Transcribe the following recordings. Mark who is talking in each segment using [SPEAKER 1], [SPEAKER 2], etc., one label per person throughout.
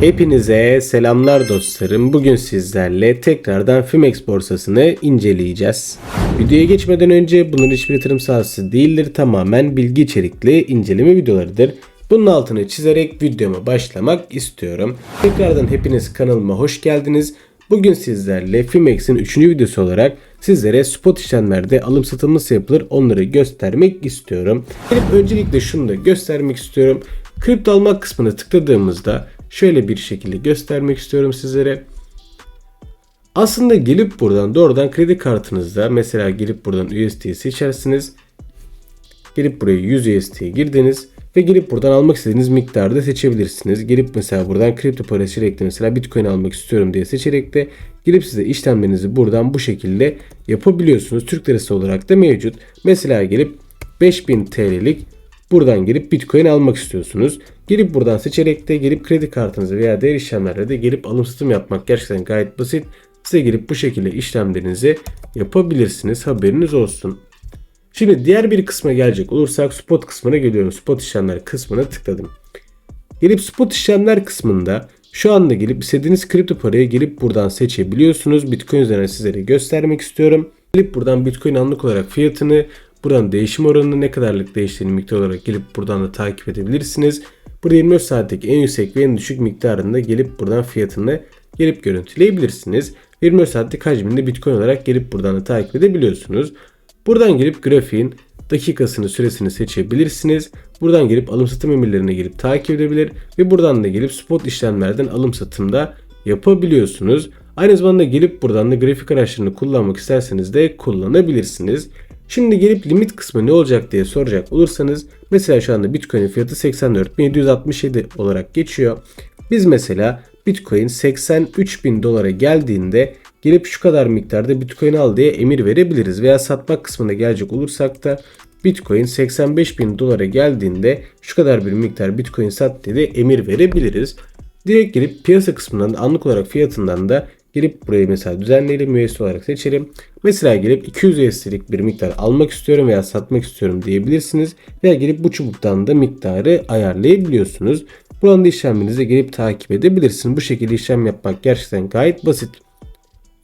[SPEAKER 1] Hepinize selamlar dostlarım. Bugün sizlerle tekrardan Fimex borsasını inceleyeceğiz. Videoya geçmeden önce bunun hiçbir yatırım sahası değildir. Tamamen bilgi içerikli inceleme videolarıdır. Bunun altını çizerek videoma başlamak istiyorum. Tekrardan hepiniz kanalıma hoş geldiniz. Bugün sizlerle Fimex'in 3. videosu olarak sizlere spot işlemlerde alım satım nasıl yapılır onları göstermek istiyorum. Öncelikle şunu da göstermek istiyorum. Kripto almak kısmına tıkladığımızda şöyle bir şekilde göstermek istiyorum sizlere. Aslında gelip buradan doğrudan kredi kartınızda mesela gelip buradan USD'yi seçersiniz. Gelip buraya 100 USD'ye girdiniz ve gelip buradan almak istediğiniz miktarı da seçebilirsiniz. Gelip mesela buradan kripto para seçerek mesela Bitcoin almak istiyorum diye seçerek de gelip size işlemlerinizi buradan bu şekilde yapabiliyorsunuz. Türk lirası olarak da mevcut. Mesela gelip 5000 TL'lik buradan gelip Bitcoin almak istiyorsunuz. Gelip buradan seçerek de gelip kredi kartınızı veya değer işlemlerle de gelip alım satım yapmak gerçekten gayet basit. Size gelip bu şekilde işlemlerinizi yapabilirsiniz. Haberiniz olsun. Şimdi diğer bir kısma gelecek olursak spot kısmına geliyorum. Spot işlemler kısmına tıkladım. Gelip spot işlemler kısmında şu anda gelip istediğiniz kripto parayı gelip buradan seçebiliyorsunuz. Bitcoin üzerine sizlere göstermek istiyorum. Gelip buradan Bitcoin anlık olarak fiyatını, buradan değişim oranını ne kadarlık değiştiğini miktar olarak gelip buradan da takip edebilirsiniz. Burada 24 saatteki en yüksek ve en düşük miktarında gelip buradan fiyatını gelip görüntüleyebilirsiniz. 24 saatlik hacminde Bitcoin olarak gelip buradan da takip edebiliyorsunuz. Buradan gelip grafiğin dakikasını süresini seçebilirsiniz. Buradan gelip alım satım emirlerine gelip takip edebilir ve buradan da gelip spot işlemlerden alım satımda yapabiliyorsunuz. Aynı zamanda gelip buradan da grafik araçlarını kullanmak isterseniz de kullanabilirsiniz. Şimdi gelip limit kısmı ne olacak diye soracak olursanız mesela şu anda Bitcoin fiyatı 84.767 olarak geçiyor. Biz mesela Bitcoin 83.000 dolara geldiğinde gelip şu kadar miktarda Bitcoin al diye emir verebiliriz. Veya satmak kısmına gelecek olursak da Bitcoin 85 bin dolara geldiğinde şu kadar bir miktar Bitcoin sat diye de emir verebiliriz. Direkt gelip piyasa kısmından anlık olarak fiyatından da gelip burayı mesela düzenleyelim üyesi olarak seçelim. Mesela gelip 200 USD'lik bir miktar almak istiyorum veya satmak istiyorum diyebilirsiniz. Veya gelip bu çubuktan da miktarı ayarlayabiliyorsunuz. Buradan da işlemlerinizi gelip takip edebilirsiniz. Bu şekilde işlem yapmak gerçekten gayet basit.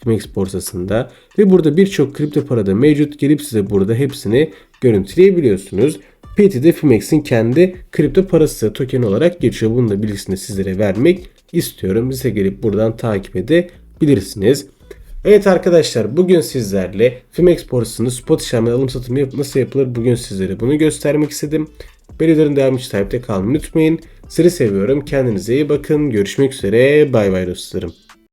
[SPEAKER 1] Fimex borsasında ve burada birçok kripto parada mevcut gelip size burada hepsini görüntüleyebiliyorsunuz. PT de Fimex'in kendi kripto parası token olarak geçiyor. Bunun da bilgisini sizlere vermek istiyorum. Size gelip buradan takip edebilirsiniz. Evet arkadaşlar bugün sizlerle Fimex borsasını spot işlemleri alım satımı yap nasıl yapılır bugün sizlere bunu göstermek istedim. Belirlerin devam için takipte kalmayı unutmayın. Sizi seviyorum. Kendinize iyi bakın. Görüşmek üzere. Bay bay dostlarım.